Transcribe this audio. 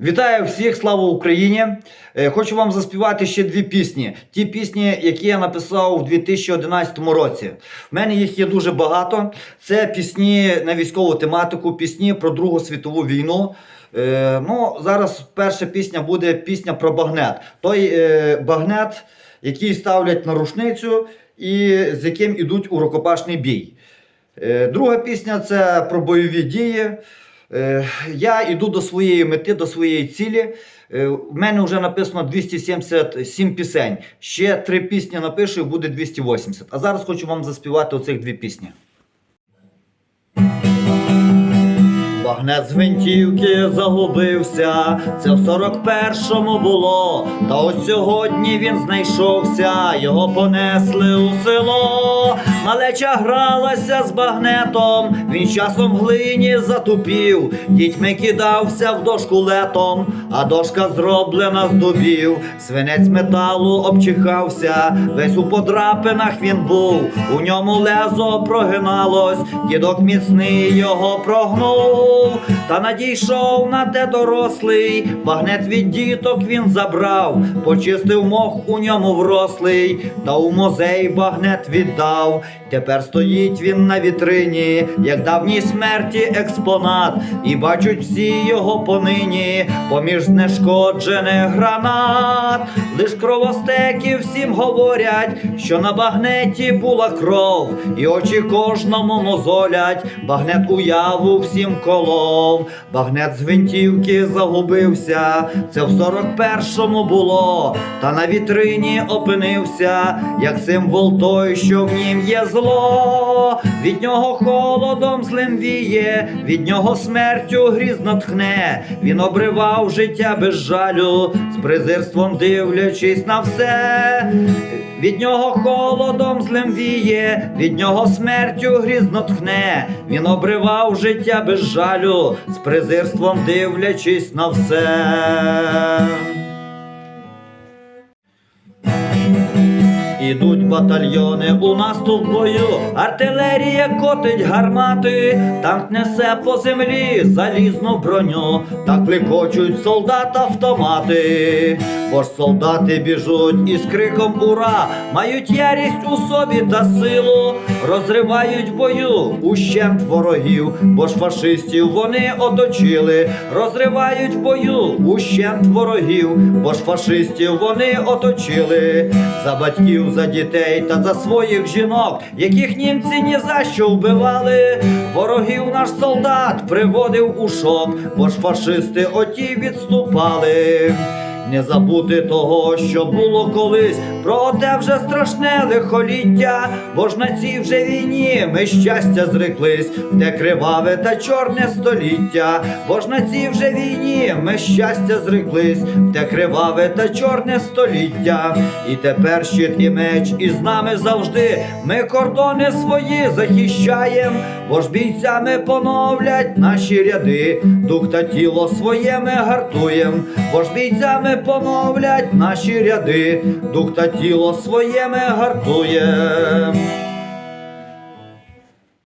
Вітаю всіх, слава Україні! Е, Хочу вам заспівати ще дві пісні. Ті пісні, які я написав у 2011 році. В мене їх є дуже багато. Це пісні на військову тематику, пісні про Другу світову війну. Е, ну, зараз перша пісня буде пісня про багнет. Той е, багнет, який ставлять на рушницю і з яким ідуть у рукопашний бій. Друга пісня це про бойові дії. Е, Я йду до своєї мети, до своєї цілі. Е, В мене вже написано 277 пісень. Ще три пісні напишу і буде 280. А зараз хочу вам заспівати оцих дві пісні. З гвинтівки загубився, це в 41-му було. Та ось сьогодні він знайшовся, його понесли у село. Малеча гралася з багнетом, він часом глині затупів, дітьми кидався в дошку летом, а дошка зроблена з дубів. Свинець металу обчихався, весь у подрапинах він був, у ньому лезо прогиналось, дідок міцний його прогнув. Та надійшов на те дорослий, багнет від діток він забрав, почистив мох у ньому врослий, та у музей багнет віддав. Тепер стоїть він на вітрині, як давній смерті експонат, і бачать всі його понині, поміж знешкоджених гранат. Лиш кровостеки всім говорять, що на багнеті була кров, і очі кожному мозолять, багнет уяву всім колов, багнет з гвинтівки загубився, це в 41-му було, та на вітрині опинився, як символ той, що в нім є зло, від нього холодом злим віє, від нього смертю грізно тхне, він обривав життя без жалю, з презирством дивлячись на все. Від нього холодом злим віє, від нього смертю грізно тхне, він обривав життя без жалю, з презирством дивлячись на все. Батальйони. У наступ бою, артилерія котить гармати, танк несе по землі залізну броню, так кликочуть солдат автомати, бо ж солдати біжуть із криком ура, мають ярість у собі та силу, розривають в бою ущент ворогів, бо ж фашистів вони оточили, розривають в бою ущент ворогів, бо ж фашистів вони оточили, за батьків, за дітей та за своїх жінок, яких німці ні за що вбивали. Ворогів наш солдат приводив у шок, бо ж фашисти оті відступали. Не забути того, що було колись, про те вже страшне лихоліття, бо ж на цій вже війні ми щастя зреклись, де криваве та чорне століття, бо ж на цій вже війні ми щастя зреклись, де криваве та чорне століття. І тепер щит і меч із нами завжди. Ми кордони свої захищаєм, бо ж бійцями поновлять наші ряди, дух та тіло своє ми гартуєм, бо ж бійцями поновлять наші ряди, дух та тіло своє ми гартуєм.